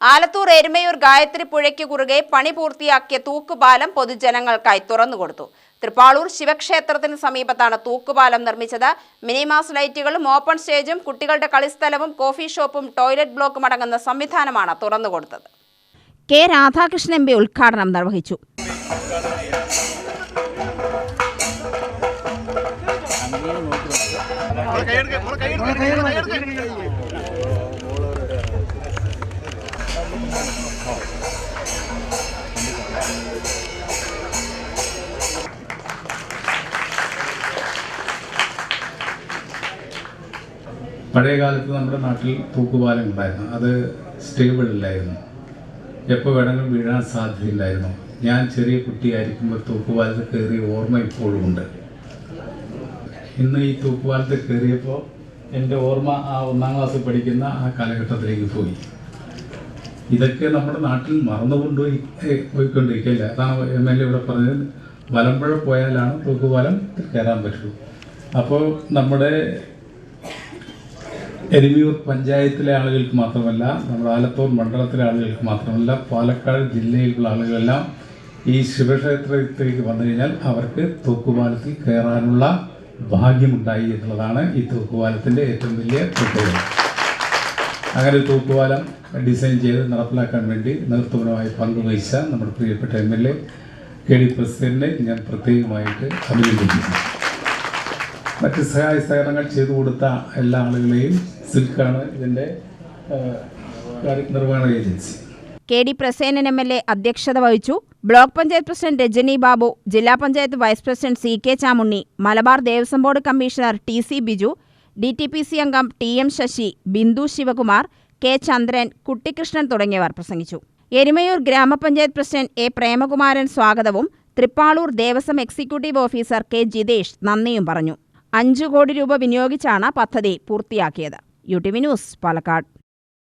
ആലത്തൂർ എരുമയൂർ ഗായത്രി പുഴയ്ക്ക് കുറുകെ പണി പൂർത്തിയാക്കിയ തൂക്കുപാലം പൊതുജനങ്ങൾക്കായി തുറന്നുകൊടുത്തു തൃപ്പാളൂർ ശിവക്ഷേത്രത്തിന് സമീപത്താണ് തൂക്കുപാലം നിർമ്മിച്ചത്. മിനിമാസ് ലൈറ്റുകളും ഓപ്പൺ സ്റ്റേജും കുട്ടികളുടെ കളിസ്ഥലവും കോഫി ഷോപ്പും ടോയ്ലറ്റ് ബ്ലോക്കും അടങ്ങുന്ന സംവിധാനമാണ് തുറന്നുകൊടുത്തത് കെ രാധാകൃഷ്ണൻ എം പി ഉദ്ഘാടനം നിർവഹിച്ചു. പഴയ കാലത്ത് നമ്മുടെ നാട്ടിൽ തൂക്കുപാലം ഉണ്ടായിരുന്നു അത് സ്റ്റേബിൾ ഇല്ലായിരുന്നു. എപ്പോൾ വേണമെങ്കിലും വീഴാൻ സാധ്യതയില്ലായിരുന്നു. ഞാൻ ചെറിയ കുട്ടിയായിരിക്കുമ്പോൾ തൂക്കുപാലത്ത് കയറിയ ഓർമ്മ ഇപ്പോഴും ഉണ്ട്. ഇന്ന് ഈ തൂക്കുപാലത്ത് കയറിയപ്പോൾ എന്റെ ഓർമ്മ ആ ഒന്നാം ക്ലാസ്സിൽ പഠിക്കുന്ന ആ കാലഘട്ടത്തിലേക്ക് പോയി. ഇതൊക്കെ നമ്മുടെ നാട്ടിൽ മറന്നുകൊണ്ടുപോയി പോയിക്കൊണ്ടിരിക്കില്ല അതാണ് എം എൽ എ ഇവിടെ പറഞ്ഞത്. വലമ്പുഴ പോയാലാണ് തൂക്കുപാലം കയറാൻ പറ്റുള്ളൂ അപ്പോൾ നമ്മുടെ എരുമിയൂർ പഞ്ചായത്തിലെ ആളുകൾക്ക് മാത്രമല്ല നമ്മുടെ ആലത്തൂർ മണ്ഡലത്തിലെ ആളുകൾക്ക് മാത്രമല്ല പാലക്കാട് ജില്ലയിലുള്ള ആളുകളെല്ലാം ഈ ശിവക്ഷേത്രത്തിലേക്ക് വന്നു കഴിഞ്ഞാൽ അവർക്ക് തൂക്കുപാലത്തിൽ കയറാനുള്ള ഭാഗ്യമുണ്ടായി എന്നുള്ളതാണ് ഈ തൂക്കുപാലത്തിന്റെ ഏറ്റവും വലിയ പ്രത്യേകത. അങ്ങനെ തൂക്കുപാലം ഡിസൈൻ ചെയ്ത് നടപ്പിലാക്കാൻ വേണ്ടി നേതൃത്വപരമായി പങ്കുവഹിച്ച നമ്മുടെ പ്രിയപ്പെട്ട M L A K D പ്രസിഡന്റിനെ ഞാൻ പ്രത്യേകമായിട്ട് അഭിനന്ദിക്കുന്നു. മറ്റ് സഹായ സഹകരണങ്ങൾ ചെയ്തു കൊടുത്ത എല്ലാ ആളുകളെയും സിൽക്കാണ് ഇതിന്റെ നിർവഹണ agency. K D Prasenan M L A അധ്യക്ഷത വഹിച്ചു. ബ്ലോക്ക് പഞ്ചായത്ത് പ്രസിഡന്റ് രജനി ബാബു ജില്ലാ panchayat vice president C K Chamunni Malabar Devaswom board commissioner T C Biju D T P C അംഗം T M Sasi Bindu Sivakumar K Chandran Kuttikrishnan തുടങ്ങിയവർ പ്രസംഗിച്ചു. എരുമയൂർ ഗ്രാമപഞ്ചായത്ത് president A Premakumaran സ്വാഗതവും Thrippalur Devaswom executive officer K Jithesh നന്ദിയും പറഞ്ഞു. അഞ്ചു കോടി രൂപ വിനിയോഗിച്ചാണ് പദ്ധതി പൂർത്തിയാക്കിയത്. U T V news Palakkad.